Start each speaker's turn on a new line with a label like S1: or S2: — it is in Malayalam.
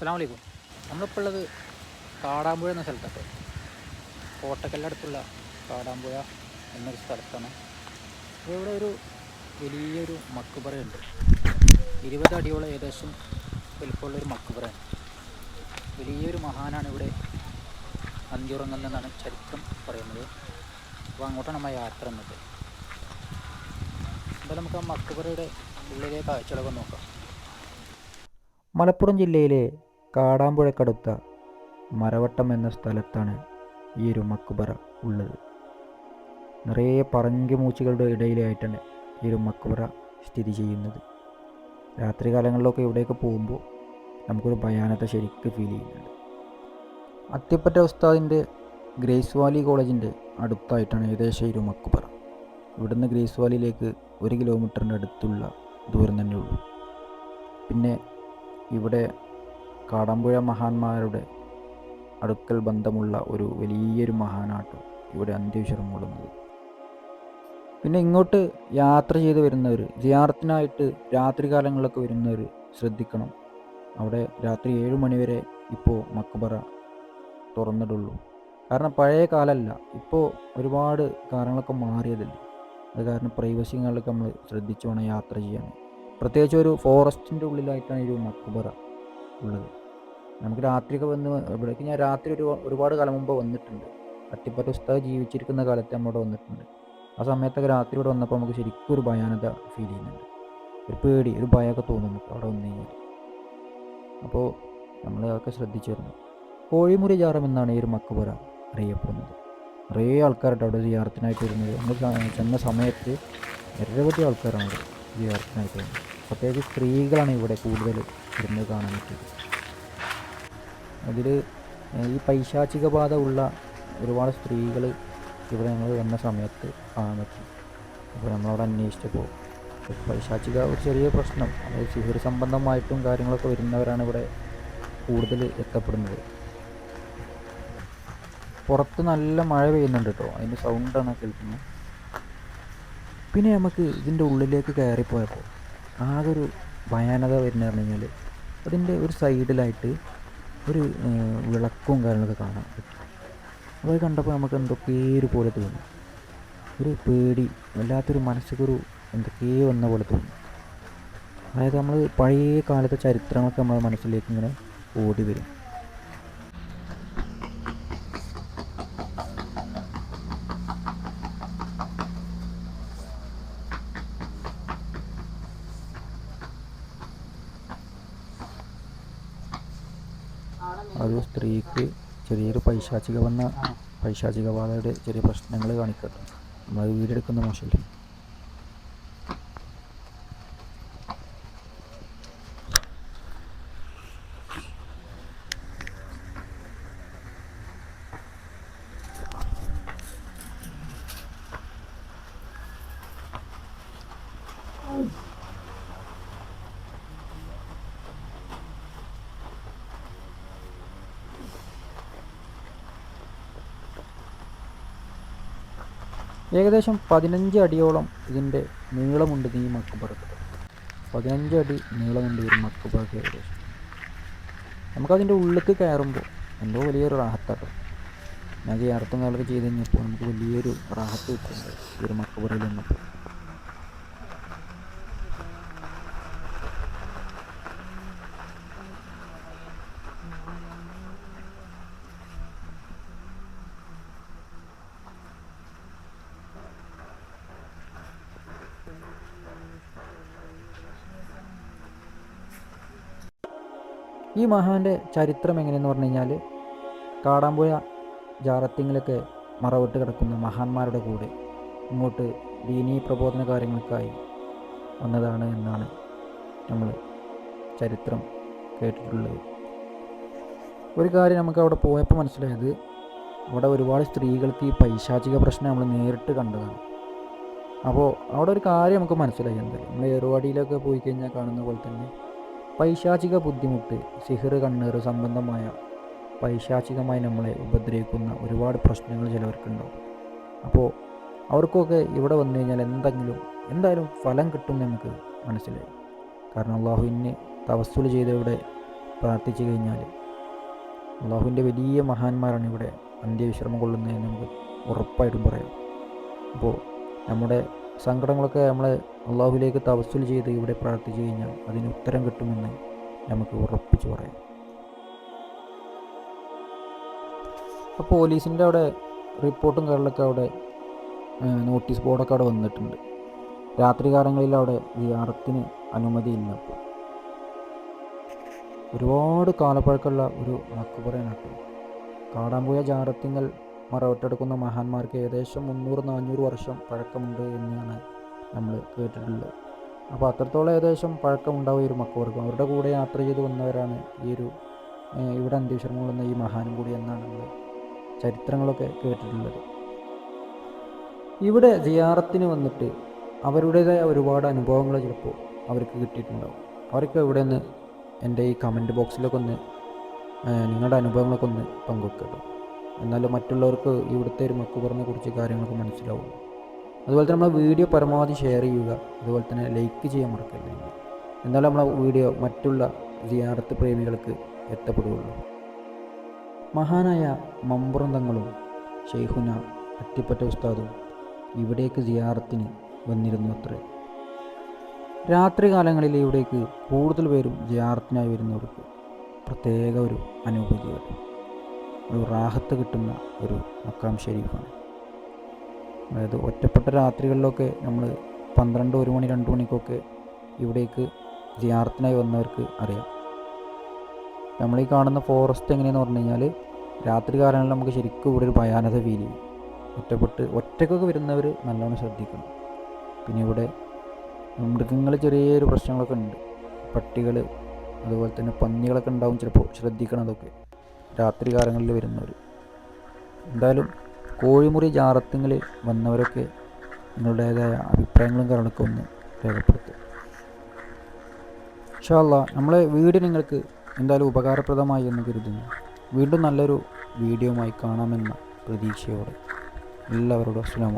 S1: അസ്സാം വലൈക്കും നമ്മളിപ്പോൾ ഉള്ളത് കാടാമ്പുഴ എന്ന സ്ഥലത്താണ് കോട്ടക്കല്ലടുത്തുള്ള കാടാമ്പുഴ എന്നൊരു സ്ഥലത്താണ്. ഇവിടെ ഒരു വലിയൊരു മക്കുപറയുണ്ട്. ഇരുപത് അടിയോളം ഏകദേശം വലിപ്പമുള്ളൊരു മക്കുപറയാണ്. വലിയൊരു മഹാനാണ് ഇവിടെ അന്തിയുറങ്ങുന്നതെന്നാണ് ചരിത്രം പറയുന്നത്. അപ്പോൾ അങ്ങോട്ടാണ് നമ്മൾ യാത്ര എന്നത് എന്തായാലും നമുക്ക് ആ മക്കുപറയുടെ ഉള്ളിലെ കാഴ്ചകളൊക്കെ നോക്കാം. മലപ്പുറം ജില്ലയിലെ കാടാമ്പുഴക്കടുത്ത മരവട്ടം എന്ന സ്ഥലത്താണ് ഈ ഒരു മക്കുബറ ഉള്ളത്. നിറയെ പറങ്കി മൂച്ചുകളുടെ ഇടയിലായിട്ടാണ് ഈ ഒരു മക്കുബറ സ്ഥിതി ചെയ്യുന്നത്. രാത്രി കാലങ്ങളിലൊക്കെ ഇവിടേക്ക് പോകുമ്പോൾ നമുക്കൊരു ഭയാനത ശരിക്ക് ഫീൽ ചെയ്യുന്നുണ്ട്. അത്തിപ്പറ്റ ഉസ്താദിന്റെ ഗ്രേസ് വാലി കോളേജിന്റെ അടുത്തായിട്ടാണ് ഏകദേശം ഒരു മക്കുബറ ഇവിടുന്ന് ഗ്രേസ് വാലിയിലേക്ക് ഒരു കിലോമീറ്ററിന്റെ അടുത്തുള്ള ദൂരം തന്നെ ഉള്ളൂ പിന്നെ ഇവിടെ കാടാമ്പുഴ മഹാന്മാരുടെ അടുക്കൽ ബന്ധമുള്ള ഒരു വലിയൊരു മഹാനാട്ടോ ഇവിടെ അന്ത്യവിശ്വരം മൂടുന്നത്. പിന്നെ ഇങ്ങോട്ട് യാത്ര ചെയ്ത് വരുന്നവർ ജിയാറത്തിനായിട്ട് രാത്രികാലങ്ങളിലൊക്കെ വരുന്നവർ ശ്രദ്ധിക്കണം. അവിടെ രാത്രി ഏഴ് മണിവരെ ഇപ്പോൾ മക്ബറ തുറന്നിട്ടുള്ളൂ കാരണം പഴയ കാലമല്ല ഇപ്പോൾ ഒരുപാട് കാര്യങ്ങളൊക്കെ മാറിയതല്ലേ. അത് കാരണം പ്രൈവസികളിലൊക്കെ നമ്മൾ ശ്രദ്ധിച്ചു വേണം യാത്ര ചെയ്യാൻ. പ്രത്യേകിച്ച് ഒരു ഫോറസ്റ്റിന്റെ ഉള്ളിലായിട്ടാണ് ഒരു മക്ബറ ഉള്ളത്. നമുക്ക് രാത്രിയൊക്കെ വന്ന് ഇവിടേക്ക് ഞാൻ രാത്രി ഒരു ഒരുപാട് കാലം മുമ്പ് വന്നിട്ടുണ്ട്. അത്തിപ്പറ്റ ഉസ്താദ് ജീവിച്ചിരിക്കുന്ന കാലത്ത് നമ്മളിവിടെ വന്നിട്ടുണ്ട്. ആ സമയത്തൊക്കെ രാത്രി ഇവിടെ വന്നപ്പോൾ നമുക്ക് ശരിക്കും ഒരു ഭയാനത ഫീൽ ചെയ്യുന്നുണ്ട്. ഒരു പേടി ഒരു ഭയമൊക്കെ തോന്നുന്നു അവിടെ വന്നു കഴിഞ്ഞാൽ അപ്പോൾ നമ്മൾ അതൊക്കെ ശ്രദ്ധിച്ചു വരുന്നു കോഴിമുറി ജാറം എന്നാണ് ഈ ഒരു മക്കപുര അറിയപ്പെടുന്നത്. കുറേ ആൾക്കാരുണ്ട് അവിടെ ജിയാർത്തിനായിട്ട് വരുന്നത്. നമ്മൾ ചെന്ന സമയത്ത് നിരവധി ആൾക്കാരാണ് ജിയാർത്തിനായിട്ട് വരുന്നത്. പ്രത്യേകിച്ച് സ്ത്രീകളാണ് ഇവിടെ കൂടുതൽ വരുന്നത് കാണാൻ പറ്റിയത്. അതിൽ ഈ പൈശാചിക ബാധ ഉള്ള ഒരുപാട് സ്ത്രീകൾ ഇവിടെ ഞങ്ങൾ വന്ന സമയത്ത് കാണാൻ പറ്റി. അപ്പോൾ നമ്മളവിടെ അന്വേഷിച്ചപ്പോൾ പൈശാചിക ഒരു ചെറിയ പ്രശ്നം അതായത് സിഹിർ സംബന്ധമായിട്ടും കാര്യങ്ങളൊക്കെ വരുന്നവരാണ് ഇവിടെ കൂടുതൽ എത്തപ്പെടുന്നത്. പുറത്ത് നല്ല മഴ പെയ്യുന്നുണ്ട് കേട്ടോ അതിന്റെ സൗണ്ടാണ് കേൾക്കുന്നത്. പിന്നെ നമുക്ക് ഇതിന്റെ ഉള്ളിലേക്ക് കയറിപ്പോയപ്പോൾ ആകെ ഒരു ഭയാനത വരുന്ന പറഞ്ഞു കഴിഞ്ഞാൽ അതിന്റെ ഒരു സൈഡിലായിട്ട് ഒരു വിളക്കും കാര്യങ്ങളൊക്കെ കാണാൻ അപ്പോൾ അത് കണ്ടപ്പോൾ നമുക്ക് എന്തോ ഒരു പോലെ തോന്നി. ഒരു പേടി വല്ലാത്തൊരു മനസ്സിക്കൊരു എന്തൊക്കെയോ വന്ന പോലെ തോന്നി. അതായത് നമ്മൾ പഴയ കാലത്തെ ചരിത്രങ്ങളൊക്കെ നമ്മുടെ മനസ്സിലേക്ക് ഇങ്ങനെ ഓടി വരും. ഒരു സ്ത്രീക്ക് ചെറിയൊരു പൈശാചിക വന്ന പൈശാചിക ബാധയുടെ ചെറിയ പ്രശ്നങ്ങൾ കാണിക്കട്ടെ നമ്മൾ വീടെടുക്കുന്ന മോശമല്ലേ? ഏകദേശം പതിനഞ്ച് അടിയോളം ഇതിന്റെ നീളമുണ്ട് ഈ മക്കുപുറത്ത്. പതിനഞ്ച് അടി നീളമുണ്ട് ഈ മക്കുപുറത്ത് ഏകദേശം. നമുക്കതിന്റെ ഉള്ളിലേക്ക് കയറുമ്പോൾ എന്തോ വലിയൊരു റാഹത്താണ്. ഞാൻ ഈ അർത്ഥം കാലൊക്കെ ചെയ്ത് കഴിഞ്ഞപ്പോൾ നമുക്ക് വലിയൊരു റാഹത്ത് കിട്ടുന്നുണ്ട് ഈ ഒരു മക്കുപുറയിൽ വന്നപ്പോൾ ഈ മഹാന്റെ ചരിത്രം എങ്ങനെയെന്ന് പറഞ്ഞു കഴിഞ്ഞാൽ കാടാമ്പുഴ ജാറത്തിങ്ങിലൊക്കെ മറവിട്ട് കിടക്കുന്ന മഹാന്മാരുടെ കൂടെ ഇങ്ങോട്ട് ദീനീ പ്രബോധന കാര്യങ്ങൾക്കായി വന്നതാണ് എന്നാണ് നമ്മൾ ചരിത്രം കേട്ടിട്ടുള്ളത്. ഒരു കാര്യം നമുക്ക് അവിടെ പോയപ്പോൾ മനസ്സിലായത് അവിടെ ഒരുപാട് സ്ത്രീകൾക്ക് ഈ പൈശാചിക പ്രശ്നം നമ്മൾ നേരിട്ട് കണ്ടതാണ്. അപ്പോൾ അവിടെ ഒരു കാര്യം നമുക്ക് മനസ്സിലായി എന്തായാലും. നമ്മൾ ഏറുവാടിയിലൊക്കെ പോയി കഴിഞ്ഞാൽ കാണുന്ന പോലെ തന്നെ പൈശാചിക ബുദ്ധിമുട്ട് സിഹിർ കണ്ണേറ് സംബന്ധമായ പൈശാചികമായി നമ്മളെ ഉപദ്രവിക്കുന്ന ഒരുപാട് പ്രശ്നങ്ങൾ ചിലവർക്കുണ്ടാവും. അപ്പോൾ അവർക്കൊക്കെ ഇവിടെ വന്നു കഴിഞ്ഞാൽ എന്തെങ്കിലും എന്തായാലും ഫലം കിട്ടും നമുക്ക് മനസ്സിലായി. കാരണം അള്ളാഹുവിന് തവസ്സുൽ ചെയ്ത് ഇവിടെ പ്രാർത്ഥിച്ചു കഴിഞ്ഞാൽ അള്ളാഹുവിന്റെ വലിയ മഹാന്മാരാണ് ഇവിടെ അന്ത്യവിശ്രമം കൊള്ളുന്നതെന്ന് നമുക്ക് ഉറപ്പായിട്ടും പറയാം. അപ്പോൾ നമ്മുടെ സങ്കടങ്ങളൊക്കെ നമ്മൾ അള്ളാഹുലേക്ക് തവസ്സുൽ ചെയ്ത് ഇവിടെ പ്രാർത്ഥിച്ചു കഴിഞ്ഞാൽ അതിന് ഉത്തരം കിട്ടുമെന്ന് നമുക്ക് ഉറപ്പിച്ചു പറയാം. അപ്പോൾ പോലീസിന്റെ അവിടെ റിപ്പോർട്ടും കാര്യങ്ങളൊക്കെ അവിടെ നോട്ടീസ് ബോർഡൊക്കെ അവിടെ വന്നിട്ടുണ്ട്. രാത്രി കാലങ്ങളിൽ അവിടെ വിഹാരത്തിന് അനുമതിയില്ല ഒരുപാട് കാലപ്പഴക്കമുള്ള ഒരു മക്കുപറയാണ് കേട്ടോ. കാടാമ്പുഴ ജാറത്തിങ്കൽ മറവട്ടെടുക്കുന്ന മഹാന്മാർക്ക് ഏകദേശം മുന്നൂറ് നാനൂറ് വർഷം പഴക്കമുണ്ട് എന്നാണ് നമ്മൾ കേട്ടിട്ടുള്ളത്. അപ്പോൾ അത്രത്തോളം ഏകദേശം പഴക്കമുണ്ടാവും ഈ ഒരു മക്കവർക്കും അവരുടെ കൂടെ യാത്ര ചെയ്ത് വന്നവരാണ് ഈ ഒരു ഇവിടെ അന്ത്യവിശ്രമം കൊള്ളുന്ന ഈ മഹാനും കൂടി എന്നാണ് നമ്മൾ ചരിത്രങ്ങളൊക്കെ കേട്ടിട്ടുള്ളത്. ഇവിടെ ജിയാറത്തിന് വന്നിട്ട് അവരുടേതായ ഒരുപാട് അനുഭവങ്ങൾ ചിലപ്പോൾ അവർക്ക് കിട്ടിയിട്ടുണ്ടാവും. അവർക്ക് ഇവിടെ നിന്ന് എന്റെ ഈ കമന്റ് ബോക്സിലൊക്കെ ഒന്ന് നിങ്ങളുടെ അനുഭവങ്ങളൊക്കെ ഒന്ന് പങ്കുവെക്കുക എന്നാലും മറ്റുള്ളവർക്ക് ഇവിടുത്തെ ഒരു മക്കുപറിനെ കുറിച്ച് കാര്യങ്ങളൊക്കെ മനസ്സിലാവും. അതുപോലെ തന്നെ നമ്മൾ വീഡിയോ പരമാവധി ഷെയർ ചെയ്യുക. അതുപോലെ തന്നെ ലൈക്ക് ചെയ്യാൻ മറക്കരുത്. എന്നാലും നമ്മളെ വീഡിയോ മറ്റുള്ള സിയാറത്ത് പ്രേമികൾക്ക് എത്തപ്പെടുകയുള്ളൂ. മഹാനായ മമ്പുറന്തങ്ങളും ഷെയ്ഹുന അത്തിപ്പറ്റ ഉസ്താദും ഇവിടേക്ക് ജിയാറത്തിന് വന്നിരുന്നു അത്രേ. രാത്രി കാലങ്ങളിൽ ഇവിടേക്ക് കൂടുതൽ പേരും ജിയാറത്തിനായി വരുന്നവർക്ക് പ്രത്യേക ഒരു അനുഭൂതിയാണ്. ഒരു റാഹത്ത് കിട്ടുന്ന ഒരു മക്കാം ഷെരീഫാണ്. അതായത് ഒറ്റപ്പെട്ട രാത്രികളിലൊക്കെ നമ്മൾ പന്ത്രണ്ട് ഒരു മണി രണ്ട് മണിക്കൊക്കെ ഇവിടേക്ക് ജിയാർത്തിനായി വന്നവർക്ക് അറിയാം. നമ്മൾ ഈ കാണുന്ന ഫോറസ്റ്റ് എങ്ങനെയെന്ന് പറഞ്ഞു കഴിഞ്ഞാൽ രാത്രി കാലങ്ങളിൽ നമുക്ക് ശരിക്കും ഇവിടെ ഒരു ഭയാനത ഫീൽ ചെയ്യും. ഒറ്റപ്പെട്ട് ഒറ്റക്കൊക്കെ വരുന്നവർ നല്ലോണം ശ്രദ്ധിക്കണം. പിന്നെ ഇവിടെ മൃഗങ്ങൾ ചെറിയൊരു പ്രശ്നങ്ങളൊക്കെ ഉണ്ട്. പട്ടികൾ അതുപോലെ തന്നെ പന്നികളൊക്കെ ഉണ്ടാവും ചിലപ്പോൾ ശ്രദ്ധിക്കണം അതൊക്കെ. രാത്രി കാലങ്ങളിൽ വരുന്നവർ എന്തായാലും കോഴിമുറി ജാറത്തിങ്ങിൽ വന്നവരൊക്കെ നിങ്ങളുടേതായ അഭിപ്രായങ്ങളും കാര്യങ്ങളൊക്കെ ഒന്ന് രേഖപ്പെടുത്തുക. ഇൻഷാല്ല നമ്മളെ വീട് നിങ്ങൾക്ക് എന്തായാലും ഉപകാരപ്രദമായി എന്ന് കരുതുന്നു. വീണ്ടും നല്ലൊരു വീഡിയോയുമായി കാണാമെന്ന പ്രതീക്ഷയോടെ എല്ലാവരോടും അസ്സാം